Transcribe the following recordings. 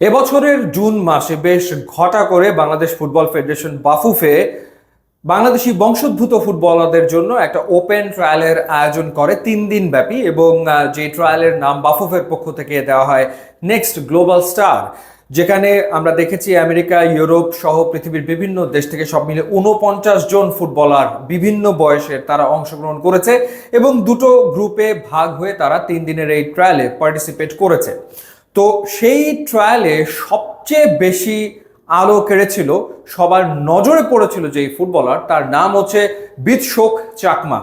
এবছরের জুন মাসে বেশ ঘটা করে বাংলাদেশ ফুটবল ফেডারেশন বাফুফে বাংলাদেশি বংশোদ্ভূত ফুটবলারদের জন্য একটা ওপেন ট্রায়ালের আয়োজন করে তিন দিন ব্যাপী এবং যে ট্রায়ালের নাম বাফুফের পক্ষ থেকে দেওয়া হয় নেক্সট গ্লোবাল স্টার, যেখানে আমরা দেখেছি আমেরিকা, ইউরোপ সহ পৃথিবীর বিভিন্ন দেশ থেকে সব মিলে উনপঞ্চাশ জন ফুটবলার বিভিন্ন বয়সের তারা অংশগ্রহণ করেছে এবং দুটো গ্রুপে ভাগ হয়ে তারা তিন দিনের এই ট্রায়ালে পার্টিসিপেট করেছে। তো সেই ট্রায়ালে সবচেয়ে বেশি আলো কেড়েছিল, সবার নজরে পড়েছিল যে এই ফুটবলার তার নাম হচ্ছে বিৎশোক চাকমা।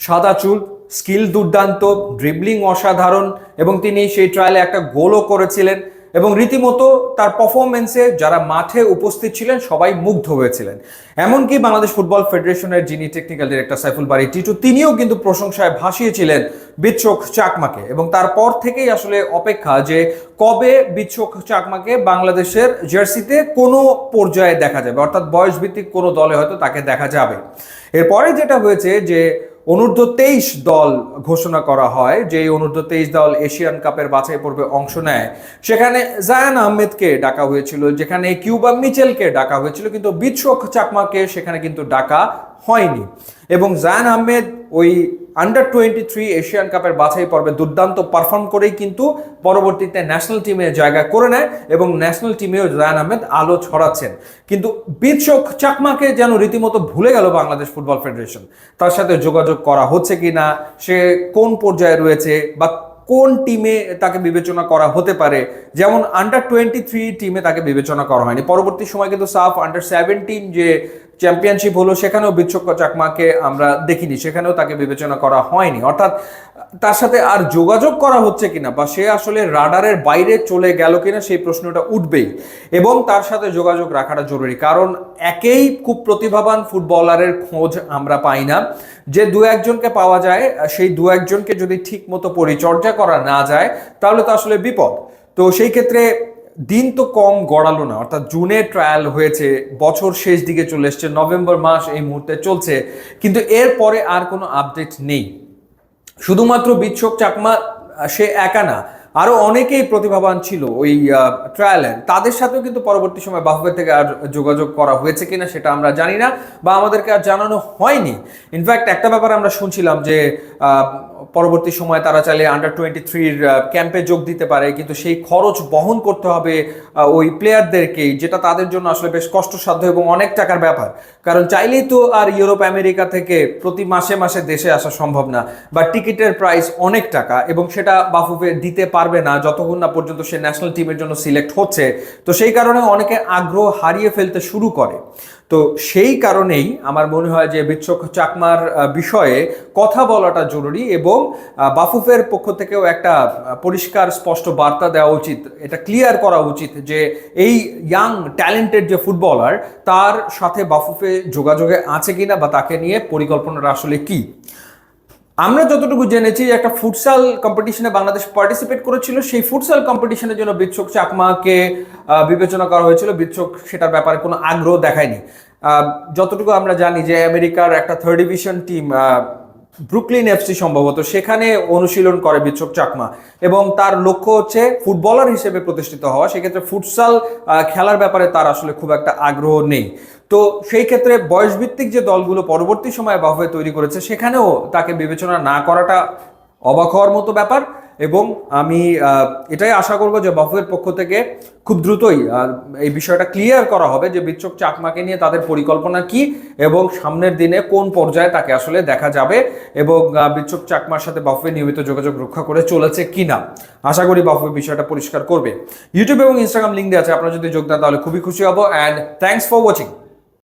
সাদা চুল স্কিল দুর্দান্ত ড্রিবলিং অসাধারণ এবং তিনি সেই ট্রায়ালে একটা গোলও করেছিলেন এবং রীতিমতো তার পারফরমেন্সে যারা মাঠে উপস্থিত ছিলেন, সবাই মুগ্ধ হয়েছিলেন। এমনকি বাংলাদেশ ফুটবল ফেডারেশনের যিনি টেকনিক্যাল ডিরেক্টর সাইফুল বাড়ি টিটু, তিনিও কিন্তু প্রশংসায় ভাসিয়েছিলেন বিচ্ছক চাকমাকে এবং তারপর থেকেই আসলে অপেক্ষা যে কবে বিচ্ছক চাকমাকে বাংলাদেশের জার্সিতে কোনো পর্যায়ে দেখা যাবে, অর্থাৎ বয়সভিত্তিক কোনো দলে হয়তো তাকে দেখা যাবে। এরপরে যেটা হয়েছে যে অনূর্ধ্ব তেইশ দল ঘোষণা করা হয় যে অনূর্ধ্ব তেইশ দল এশিয়ান কাপের বাছাই পর্বে অংশ নেয়। সেখানে জায়ান আহমেদকে ডাকা হয়েছিল, যেখানে কিউবা মিচেলকে ডাকা হয়েছিল, কিন্তু বিৎসক চাকমাকে সেখানে কিন্তু ডাকা হয়নি। এবং জায়ান আহমেদ ওই আন্ডার টোয়েন্টি থ্রি এশিয়ান কাপের বাছাই পর্বে দুর্দান্ত পারফর্ম করেই কিন্তু পরবর্তীতে ন্যাশনাল টিমে জায়গা করে নেয় এবং ন্যাশনাল টিমেও জায়ান আহমেদ আলো ছড়াচ্ছেন। কিন্তু বিৎসক চাকমাকে যেন রীতিমতো ভুলে গেল বাংলাদেশ ফুটবল ফেডারেশন তার সাথে যোগাযোগ করা হচ্ছে কি না, সে কোন পর্যায়ে রয়েছে বা কোন টিমে তাকে বিবেচনা করা হতে পারে, যেমন আন্ডার টোয়েন্টি থ্রি টিমে তাকে বিবেচনা করা হয়নি। পরবর্তী সময় কিন্তু সাফ আন্ডার সেভেন্টিন যে চ্যাম্পিয়নশিপ হলো, সেখানেও বিচ্ছক চাকমাকে আমরা দেখিনি, সেখানেও তাকে বিবেচনা করা হয়নি। অর্থাৎ তার সাথে আর যোগাযোগ করা হচ্ছে কিনা বা সে আসলে রাডারের বাইরে চলে গেল কিনা সেই প্রশ্নটা উঠবেই। এবং তার সাথে যোগাযোগ রাখাটা জরুরি, কারণ একেই খুব প্রতিভাবান ফুটবলারের খোঁজ আমরা পাই না। যে দু একজনকে পাওয়া যায়, সেই দু একজনকে যদি ঠিক মতো পরিচর্যা করা না যায়, তাহলে তো আসলে বিপদ। তো সেই ক্ষেত্রে দিন তো কম গড়ালো না। অর্থাৎ জুনে ট্রায়াল হয়েছে, বছর শেষ দিকে চলে এসছে, নভেম্বর মাস এই মুহূর্তে চলছে। কিন্তু এরপরে আর কোনো আপডেট নেই। শুধুমাত্র বিচ্ছক চাকমা, সে একা না। আরও অনেকেই প্রতিভাবান ছিল ওই ট্রায়ালে তাদের সাথেও কিন্তু পরবর্তী সময় বাফুফে থেকে আর যোগাযোগ করা হয়েছে কিনা সেটা আমরা জানি না বা আমাদেরকে আর জানানো হয়নি। ইনফ্যাক্ট একটা ব্যাপার আমরা শুনছিলাম যে পরবর্তী সময় তারা চাইলে আন্ডার টোয়েন্টি থ্রির ক্যাম্পে যোগ দিতে পারে, কিন্তু সেই খরচ বহন করতে হবে ওই প্লেয়ারদেরকেই যেটা তাদের জন্য আসলে বেশ কষ্টসাধ্য এবং অনেক টাকার ব্যাপার। কারণ চাইলেই তো আর ইউরোপ, আমেরিকা থেকে প্রতি মাসে মাসে দেশে আসা সম্ভব না, বা টিকিটের প্রাইস অনেক টাকা এবং সেটা বাফুফে দিতে পারবে না যতক্ষণ না পর্যন্ত সে ন্যাশনাল টিমের জন্য সিলেক্ট হচ্ছে। তো সেই কারণে অনেকে আগ্রহ হারিয়ে ফেলতে শুরু করে। তো সেই কারণেই আমার মনে হয় যে বিচ্ছক চাকমার বিষয়ে কথা বলাটা জরুরি এবং বাফুফের পক্ষ থেকেও একটা পরিষ্কার, স্পষ্ট বার্তা দেওয়া উচিত, এটা ক্লিয়ার করা উচিত যে এই ইয়াং ট্যালেন্টেড যে ফুটবলার তার সাথে বাফুফে যোগাযোগে আছে কিনা বা তাকে নিয়ে পরিকল্পনাটা আসলে কি। আমরা যতটুকু জেনেছি, একটা ফুটসাল কম্পিটিশনে বাংলাদেশ পার্টিসিপেট করেছিল। সেই ফুটসাল কম্পিটিশনের জন্য বিচ্ছক চাকমাকে বিবেচনা করা হয়েছিল। বিচ্ছক সেটার ব্যাপারে কোনো আগ্রহ দেখায়নি। যতটুকু আমরা জানি যে আমেরিকার একটা third division team Brooklyn FC সম্ভবত, সেখানে অনুশীলন করে বিচ্ছক চাকমা। এবং তার লক্ষ্য হচ্ছে ফুটবলার হিসেবে প্রতিষ্ঠিত হওয়া, সেক্ষেত্রে ফুটসাল খেলার ব্যাপারে তার আসলে খুব একটা আগ্রহ নেই। তো সেই ক্ষেত্রে বয়সভিত্তিক যে দলগুলো পরবর্তী সময়ে বাহুয়ে তৈরি করেছে, সেখানেও তাকে বিবেচনা না করাটা অবাক হওয়ার মতো ব্যাপার এবং আমি এটাই আশা করব যে বাফুয়ের পক্ষ থেকে খুব দ্রুতই এই বিষয়টা ক্লিয়ার করা হবে যে বিচ্ছক চাকমাকে নিয়ে তাদের পরিকল্পনা কি এবং সামনের দিনে কোন পর্যায়ে তাকে আসলে দেখা যাবে এবং বিচ্ছক চাকমার সাথে বাফুয়ে নিয়মিত যোগাযোগ রক্ষা করে চলেছে কিনা। আশা করি বাফুয়ে বিষয়টা পরিষ্কার করবে। ইউটিউব এবং ইনস্টাগ্রাম লিঙ্ক দেওয়া আছে, আপনারা যদি যোগ দেন তাহলে খুবই খুশি হব অ্যান্ড থ্যাংকস ফর ওয়াচিং